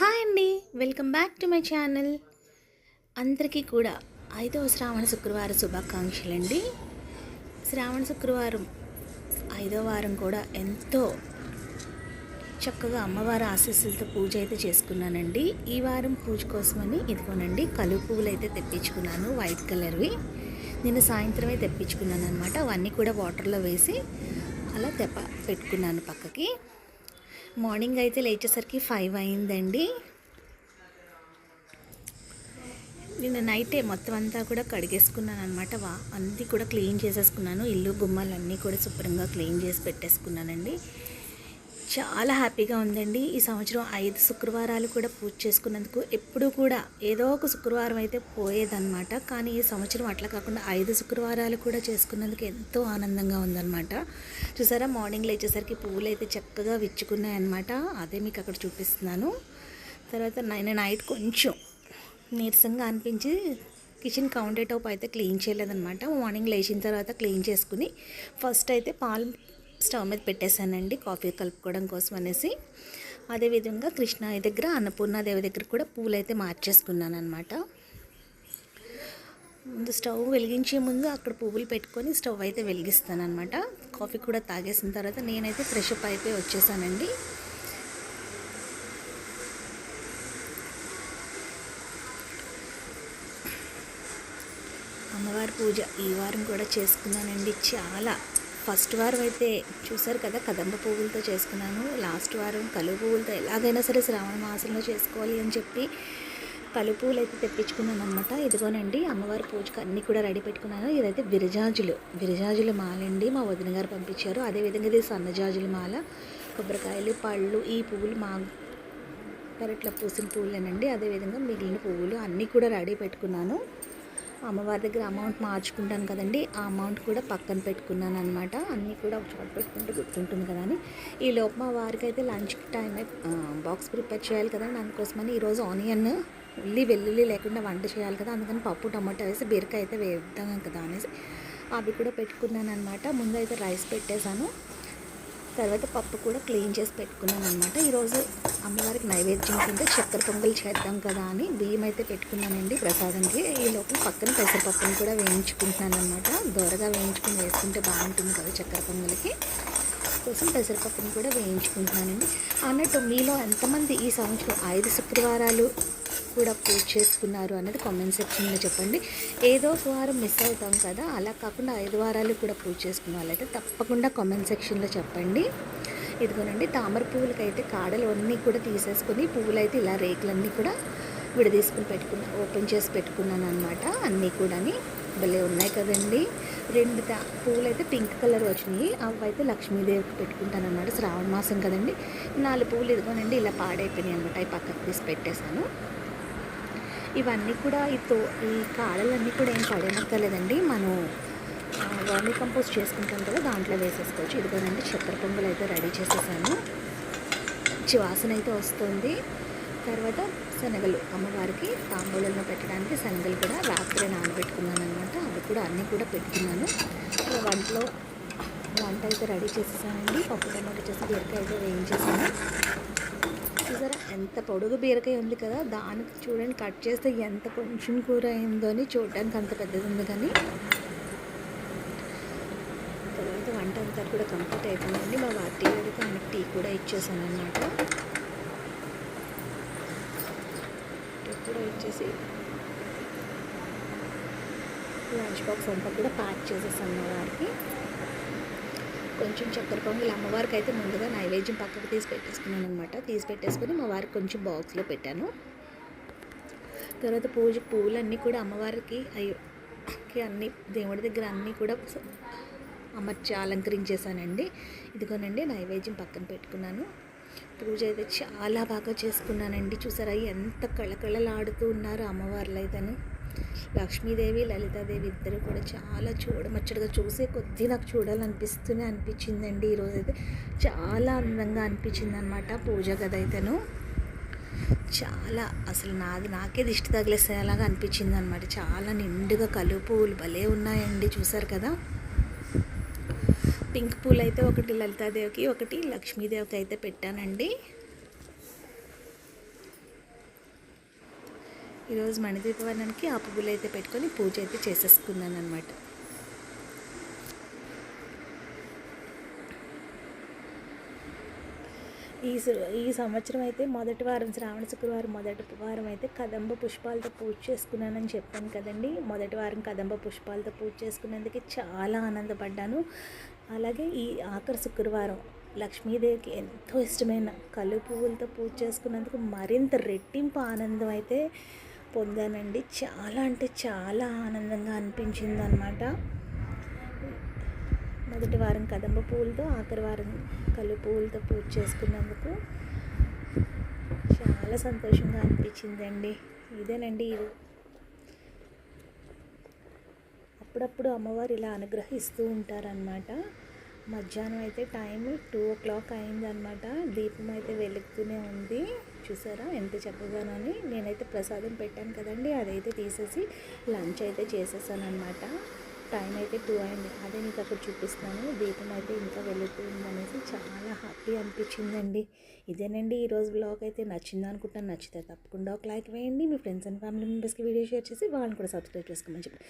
Hi అండి. Welcome back to my channel అందరికీ కూడా ఐదవ శ్రావణ శుక్రవారం శుభాకాంక్షలు అండి శ్రావణ శుక్రవారం ఐదవ వారం కూడా ఎంతో చక్కగా అమ్మవారి ఆశీస్సులతో పూజ అయితే చేసుకున్నానండి. ఈ వారం పూజ కోసమని ఇదిగోనండి కలుపు పువ్వులు అయితే తెప్పించుకున్నాను వైట్ కలర్వి. నేను సాయంత్రమే తెప్పించుకున్నాను అనమాట అవన్నీ కూడా వాటర్లో వేసి అలా తెప్ప పెట్టుకున్నాను పక్కకి. మార్నింగ్ అయితే లేచేసరికి ఫైవ్ అయిందండి. నిన్న నైటే మొత్తం అంతా కూడా కడిగేసుకున్నాను అనమాట వా అన్నీ కూడా క్లీన్ చేసేసుకున్నాను. ఇల్లు గుమ్మలు అన్నీ కూడా శుభ్రంగా క్లీన్ చేసి పెట్టేసుకున్నానండి. చాలా హ్యాపీగా ఉందండి. ఈ సంవత్సరం ఐదు శుక్రవారాలు కూడా పూజ చేసుకున్నందుకు ఎప్పుడూ కూడా ఏదో ఒక శుక్రవారం అయితే పోయేదన్నమాట. కానీ ఈ సంవత్సరం అట్లా కాకుండా ఐదు శుక్రవారాలు కూడా చేసుకున్నందుకు ఎంతో ఆనందంగా ఉందన్నమాట. చూసారా? మార్నింగ్ లేచేసరికి పువ్వులు అయితే చక్కగా విచ్చుకున్నాయన్నమాట. అదే మీకు అక్కడ చూపిస్తున్నాను. తర్వాత నేను నైట్ కొంచెం నీరసంగా అనిపించి కిచెన్ కౌంటర్ టాప్ అయితే క్లీన్ చేయలేదన్నమాట. మార్నింగ్ లేచిన తర్వాత క్లీన్ చేసుకుని ఫస్ట్ అయితే పాలు స్టవ్ మీద పెట్టేశానండి. కాఫీ కలుపుకోవడం కోసం అనేసి. అదేవిధంగా కృష్ణాయి దగ్గర అన్నపూర్ణాదేవి దగ్గర కూడా పూలు అయితే మార్చేసుకున్నాను అనమాట ముందు స్టవ్ వెలిగించే ముందు అక్కడ పువ్వులు పెట్టుకొని స్టవ్ అయితే వెలిగిస్తాను అనమాట కాఫీ కూడా తాగేసిన తర్వాత నేనైతే ఫ్రెష్ అప్ అయిపోయి వచ్చేసానండి. అమ్మవారి పూజ ఈ వారం కూడా చేసుకున్నానండి. చాలా ఫస్ట్ వారం అయితే చూసారు కదా కదంబ పువ్వులతో చేసుకున్నాను. లాస్ట్ వారం కలువ పువ్వులతో ఎలాగైనా సరే శ్రావణ మాసంలో చేసుకోవాలి అని చెప్పి కలువ పువ్వులు అయితే తెప్పించుకున్నాను అనమాట ఇదిగోనండి అమ్మవారి పూజకు అన్నీ కూడా రెడీ పెట్టుకున్నాను. ఇదైతే విరజాజులు విరజాజుల మాల అండి మా వదిన గారు పంపించారు. అదేవిధంగా ఇది సన్నజాజుల మాల కొబ్బరికాయలు పళ్ళు ఈ పువ్వులు మా పెరట్లో పూసిన పువ్వులేనండి. అదేవిధంగా మిగిలిన పువ్వులు అన్నీ కూడా రెడీ పెట్టుకున్నాను. అమ్మవారి దగ్గర అమౌంట్ మార్చుకుంటాను కదండి ఆ అమౌంట్ కూడా పక్కన పెట్టుకున్నాను అనమాట అన్నీ కూడా ఒక చోట పెట్టుకుంటే గుర్తుంటుంది కదా అని. ఈ లోపు మా వారికి అయితే లంచ్కి టైం బాక్స్ ప్రిపేర్ చేయాలి కదండి అందుకోసమని ఈరోజు ఆనియన్ ఉల్లి వెల్లుల్లి లేకుండా వంట చేయాలి కదా అందుకని పప్పు టమాటా వేసి బీరకాయ అయితే వేద్దాం కదా అనేసి అవి కూడా పెట్టుకున్నాను అనమాట ముందు అయితే రైస్ పెట్టేశాను. తర్వాత పప్పు కూడా క్లీన్ చేసి పెట్టుకున్నాను అనమాట ఈరోజు అమ్మవారికి నైవేద్యం కింద చక్కెర పొంగల్ చేద్దాం కదా అని బియ్యం అయితే పెట్టుకున్నానండి ప్రసాదంకి. ఈ లోపల పక్కన పెసరపప్పుని కూడా వేయించుకుంటున్నాను అనమాట దోరగా వేయించుకుని వేసుకుంటే బాగుంటుంది కదా చక్కెర పొంగల్కి. కోసం పెసరపప్పును కూడా వేయించుకుంటున్నానండి. అన్నట్టు మీలో ఎంతమంది ఈ సంవత్సరం ఐదు శుక్రవారాలు కూడా పూజ చేసుకున్నారు అనేది కామెంట్ సెక్షన్లో చెప్పండి. ఏదో ఒక వారం మిస్ అవుతాం కదా అలా కాకుండా ఐదు వారాలు కూడా పూజ చేసుకున్న వాళ్ళైతే తప్పకుండా కామెంట్ సెక్షన్లో చెప్పండి. ఇదిగోనండి తామర పువ్వులకైతే కాడలు అన్నీ కూడా తీసేసుకొని పువ్వులు అయితే ఇలా రేకులన్నీ కూడా విడదీసుకుని పెట్టుకున్నా ఓపెన్ చేసి పెట్టుకున్నాను అనమాట అన్నీ కూడాని. భలే ఉన్నాయి కదండి. రెండు తా పువ్వులు అయితే పింక్ కలర్ వచ్చినాయి. అవి అయితే లక్ష్మీదేవికి పెట్టుకుంటాను అనమాట శ్రావణ మాసం కదండి. నాలుగు పువ్వులు ఇదిగోనండి ఇలా పాడైపోయినాయి అనమాట అవి పక్కకు తీసి పెట్టేశాను. ఇవన్నీ కూడా ఈ తో ఈ కాడలన్నీ కూడా ఏం పడేనక్కర్లేదండి. మనం వర్మీ కంపోస్ట్ చేసుకుంటాం కదా దాంట్లో వేసేసుకోవచ్చు. ఇదిగోనండి చక్కెర పొంగల్ అయితే రెడీ చేసేసాను. మంచి వాసన అయితే వస్తుంది. తర్వాత శనగలు. అమ్మవారికి తాంబూలంలో పెట్టడానికి శనగలు కూడా రాత్రి నానబెట్టుకున్నాను అనమాట అవి కూడా అన్నీ కూడా పెట్టుకున్నాను. వంటలో వంట అయితే రెడీ చేసేసానండి. పప్పు టమాటా చేసి బీరకాయ అయితే వేయించేసాను. చూసారా ఎంత పొడుగు బీరకాయ ఉంది కదా. దానికి చూడండి కట్ చేస్తే ఎంత కొంచెం కూర అయిందో అని చూడడానికి అంత పెద్దది ఉంది కానీ. తర్వాత వంట అంతా కూడా కంప్లీట్ అయిపోయిందండి. మా వాటి గారికి ఆయనకి టీ కూడా ఇచ్చేసాను అనమాట టీ కూడా ఇచ్చేసి లంచ్ బాక్స్ అంతా కూడా ప్యాక్ చేసేసాను మా వారికి. కొంచెం చక్కెర పొంగల్ అమ్మవారికి అయితే ముందుగా నైవేద్యం పక్కకు తీసి పెట్టేసుకున్నాను అనమాట తీసి పెట్టేసుకుని మా వారికి కొంచెం బాక్స్లో పెట్టాను. తర్వాత పూజ పువ్వులన్నీ కూడా అమ్మవారికి అయ్యో అన్ని దేవుడి దగ్గర అన్నీ కూడా అమర్చి అలంకరించేసానండి ఇదిగోనండి నైవేద్యం పక్కన పెట్టుకున్నాను. పూజ అయితే చాలా బాగా చేసుకున్నానండి. చూసారా ఎంత కళకళలాడుతూ ఉన్నారు అమ్మవార్లు అయితేను లక్ష్మీదేవి లలితాదేవి ఇద్దరు కూడా చాలా చూడమచ్చడిగా చూసే కొద్ది నాకు చూడాలనిపిస్తూనే అనిపించిందండి ఈరోజు అయితే చాలా అందంగా అనిపించింది అనమాట పూజ గది అయితేను చాలా అసలు నాది నాకే దిష్టి తగిలేసేలాగా అనిపించింది అనమాట చాలా నిండుగా కలుపు భలే ఉన్నాయండి చూసారు కదా. పింక్ పూలు అయితే ఒకటి లలితాదేవికి ఒకటి లక్ష్మీదేవికి అయితే పెట్టానండి. ఈరోజు మణిదీపవనానికి ఆ పువ్వులు అయితే పెట్టుకొని పూజ అయితే చేసేసుకున్నాను అనమాట ఈ ఈ సంవత్సరం అయితే మొదటి వారం శ్రావణ శుక్రవారం మొదటి వారం అయితే కదంబ పుష్పాలతో పూజ చేసుకున్నానని చెప్పాను కదండి. మొదటి వారం కదంబ పుష్పాలతో పూజ చేసుకున్నందుకు చాలా ఆనందపడ్డాను. అలాగే ఈ ఆఖరి శుక్రవారం లక్ష్మీదేవికి ఎంతో ఇష్టమైన కలు పువ్వులతో పూజ చేసుకున్నందుకు మరింత రెట్టింపు ఆనందం అయితే పొందానండి. చాలా అంటే చాలా ఆనందంగా అనిపించింది అనమాట మొదటి వారం కదంబ పువ్వులతో ఆఖరి వారం కలు పూలతో పూజ చేసుకున్నందుకు చాలా సంతోషంగా అనిపించిందండి. ఇదేనండి ఇది. అప్పుడప్పుడు అమ్మవారు ఇలా అనుగ్రహిస్తూ ఉంటారనమాట మధ్యాహ్నం అయితే టైం టూ ఓ క్లాక్ అయిందనమాట దీపం అయితే వెలుగుతూనే ఉంది. చూసారా ఎంత చక్కగానని. నేనైతే ప్రసాదం పెట్టాను కదండి. అదైతే తీసేసి లంచ్ అయితే చేసేసాను అనమాట టైం అయితే టూ అయింది. అదే మీకు అక్కడ చూపిస్తాను. దీపం అయితే ఇంకా వెళ్ళిపోయింది అనేసి చాలా హ్యాపీ అనిపించిందండి. ఇదేనండి ఈరోజు బ్లాగ్ అయితే నచ్చింది అనుకుంటాను నచ్చితే తప్పకుండా ఒక లైక్ వేయండి. మీ ఫ్రెండ్స్ అండ్ ఫ్యామిలీ మెంబర్స్కి వీడియో షేర్ చేసి వాళ్ళని కూడా సబ్స్క్రైబ్ చేసుకోమని చెప్పి